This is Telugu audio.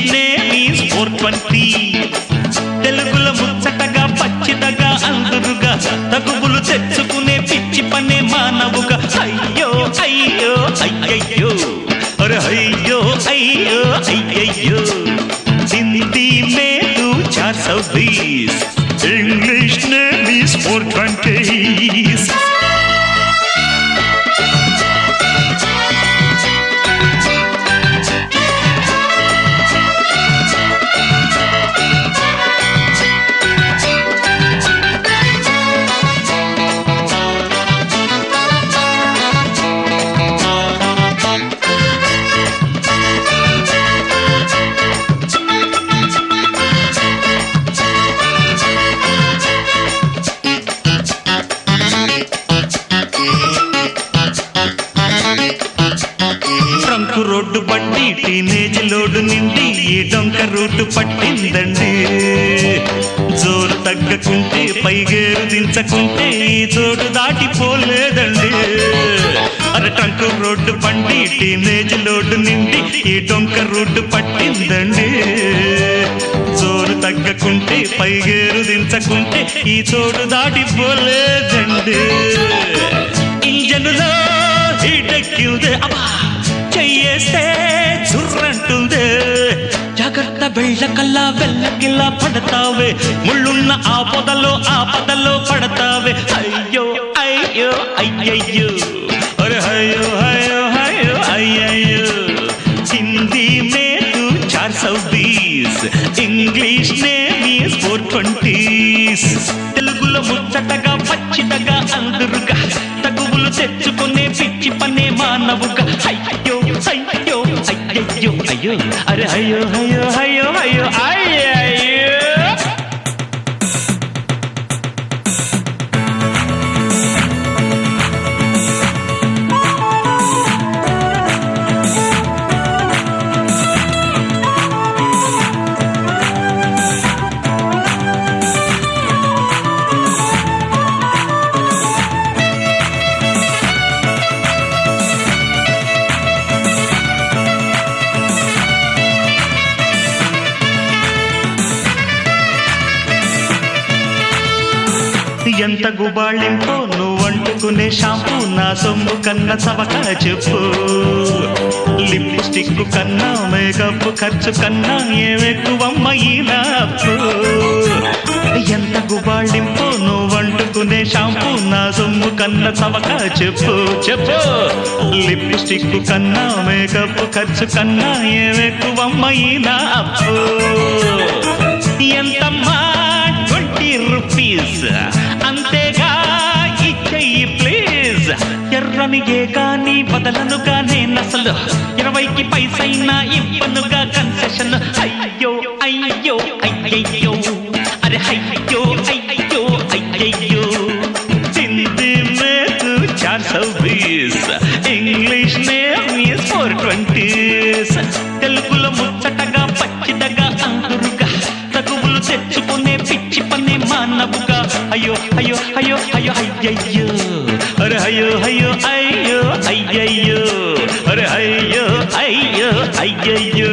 Name is four twenty. తెలుగుల ముచ్చటగా రోడ్డు పట్టి టీనేజ్ లోడు నిండి ఈ డొంక రూటు పట్టిందండి. జోరు తగ్గకుంటే పైగేరు దించకుంటే ఈ చోటు దాటిపోలేదండి. అరే ట్రంక్ రోడ్డు పండి టీనేజ్ లోడు నిండి ఈ డొంక రూటు పట్టిందండి. జోరు తగ్గకుంటే పైగేరు దించకుంటే ఈ చోటు దాటిపోలేదండి. వెళ్ళకల్లా వెళ్ళకిల్లా పడతావే. ముళ్ళున్న ఆ పొదలో ఆ పొదలో పడతావే. అయ్యో అయ్యో అయ్యయ్యో. అరే అయ్యో అయ్యో అయ్యో అయ్యయ్యో. హిందీ మే తూ చార్ సౌ బీస్. ఇంగ్లీష్ నే మీస్ ఫోర్ ట్వంటీస్. తెలుగులో ముచ్చటగా పచ్చితగా అందరుగా. తగువులు తెచ్చుకునే పిచ్చి పనే మానవుగా. అయ్యో అయ్యయ్యో అయ్యో అరే అయ్యో అయ్యో అయ్యో అయ్యో అయ్యయ్యో ఎంత గుబాళింపో నువ్వు అంటుకునే షాంపూ. నా సొమ్ము కన్నా సవక చెప్పు. లిప్స్టిక్ కన్నా మేకప్ ఖర్చు కన్నా ఏమెక్కువమ్మ ఈ నాపు ఎంత గుబాళింపో నువ్వు అంటుకునే షాంపూ. నా సొమ్ము కన్నా సవక చెప్పు. చెప్పు. లిప్స్టిక్ కన్నా మేకప్ ఖర్చు కన్నా ఏమెక్కువమ్మ ఈ నాపు ఏ కానీ బదలనుగా అసలు ఇరవైకి పైసైనా ఇవ్వనుగా కన్సెషన్ అయ్యో అయ్యో అయ్యయ్యో. అరే అయ్యో అయ్యో అయ్యయ్యో. హిందీ మే తూ చార్ సౌ బీస్ ఇంగ్లీష్ నే మీస్ ఫోర్ ట్వంటీస్ తెలుగులో ముచ్చటగా పచ్చిదగా అందరుగా తగువులు తెచ్చుకునే పిచ్చి పని మానవుగా. అయ్యో అయ్యో అయ్యో అయ్యో అయ్యయ్యో. అయ్యో అయ్యో అయ్యో అయ్యయ్యో. అరే అయ్యో అయ్యో అయ్యయ్యో.